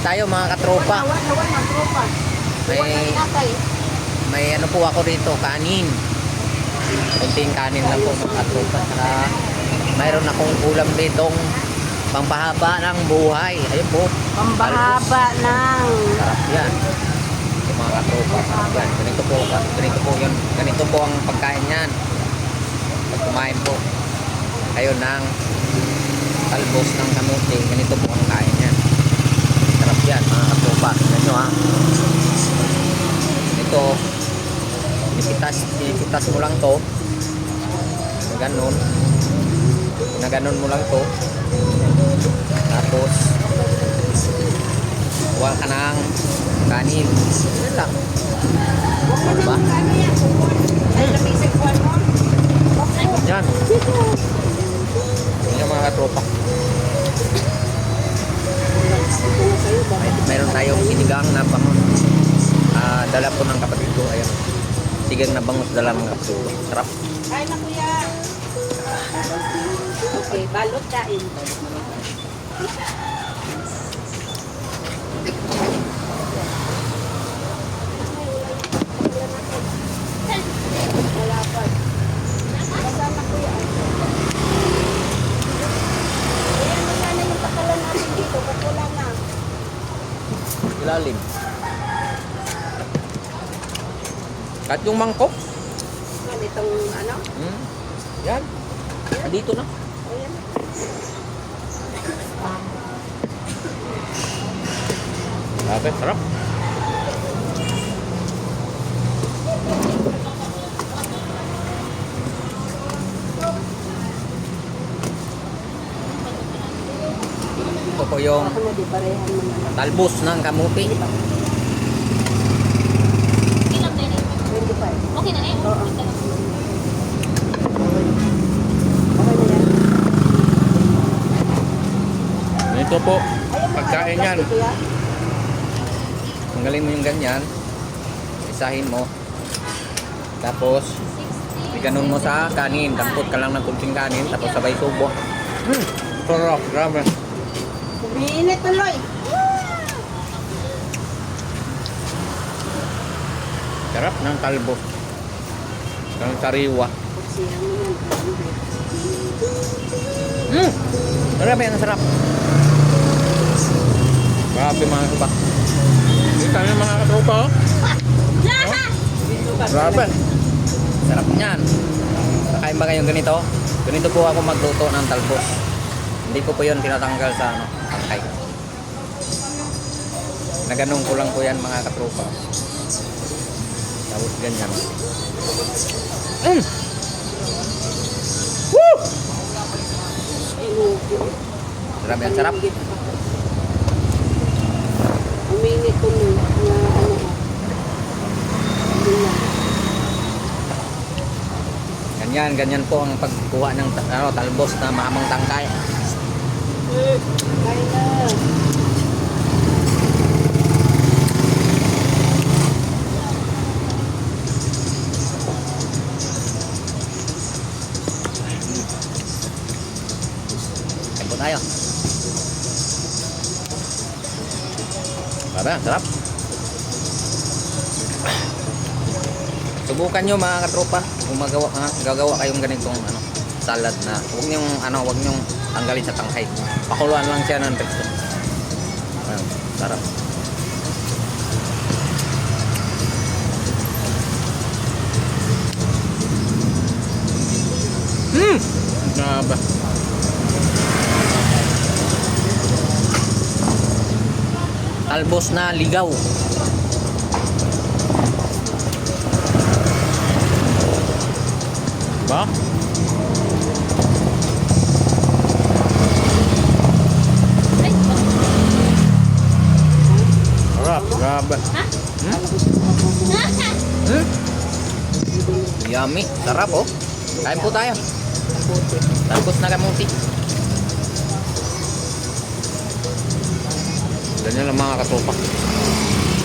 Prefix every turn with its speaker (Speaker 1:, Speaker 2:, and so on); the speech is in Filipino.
Speaker 1: Tayo mga katropa. May-. May ano po ako dito, kanin. Kunting kanin lang po mga katropa. Saka mayroon akong ulam ditong pampahaba ng buhay. Ayun po.
Speaker 2: Pambahaba ng...
Speaker 1: Sarap yan. Yung mga katropa. Sarap yan. Ganito po. Ganito po yun. Ganito po ang pagkain yan. Pag kumain po. Kayo ng talbos ng kamuti. Ganito po ang kain yan. Mga katropa. Tignan nyo ha. Ito. Pinipitas, pinipitas mo lang to. Na ganun. Na ganun mo lang to. Tapos, kuha ka ng kanin. Yan lang. Ano ba?
Speaker 2: Mo.
Speaker 1: Yan. Yan mga katropa. Meron tayong sinigang na bangus. Ah, dala po ng kapatid ko. Ayan. Sinigang na bangus dala mga kapatid ko. Sarap.
Speaker 2: Kain na kuya. Okay, balot kain. Wala pa. Kasama kuya. Ayan mo sana yung takalan natin dito. Ba't wala na?
Speaker 1: Ilalim. Kat yung mangkok.
Speaker 2: Ano itong ano?
Speaker 1: Hmm. Yan. Dito na.
Speaker 2: Ayan.
Speaker 1: Grabe, sarap. Po yung talbos ng kamuti.
Speaker 2: 25.
Speaker 3: Okay na eh.
Speaker 2: Oo.
Speaker 1: Ito po, pagkain yan. Tanggalin mo yung ganyan. Isahin mo. Tapos, iganon mo sa kanin. Dampot ka lang ng kunting kanin. Tapos sabay subo. Hmm. Sarap, grabe.
Speaker 2: Umiinit tuloy.
Speaker 1: Sarap ng talbos. Ng sariwa. Hmm. Grabe, ang sarap. Grabe mga iba. Kita niyo mga katropa, oh. Grabe. Sarap niyan. Kakain ba kayong ganito? Ganito po ako magluto ng talbos. Hindi ko po yun tinatanggal sa ano, tangkay. Naganong ko lang po yan mga katropa. Tapos ganyan. Mm. Woo! Grabe, ang sarap.
Speaker 2: Umiinit tuloy. Na ano. Ganyan.
Speaker 1: Ganyan, po ang pagkuha ng ano, talbos na mahamang tangkay.
Speaker 2: Kain na.
Speaker 1: Kain po tayo. Ang sarap. Subukan nyo mga katropa kung magawa, ah, gagawa kayong ganitong ano, salad na huwag nyong ano, huwag nyong tanggalin sa tangkay. Pakuluan lang siya ng pesto. Ayun, sarap. Hmm! Grabe. Talbos na ligaw. Grabe. Hmm? Hmm? Yummy, sarap oh. Kain po tayo. Talbos na kamuti. Ganyan lang mga katupa.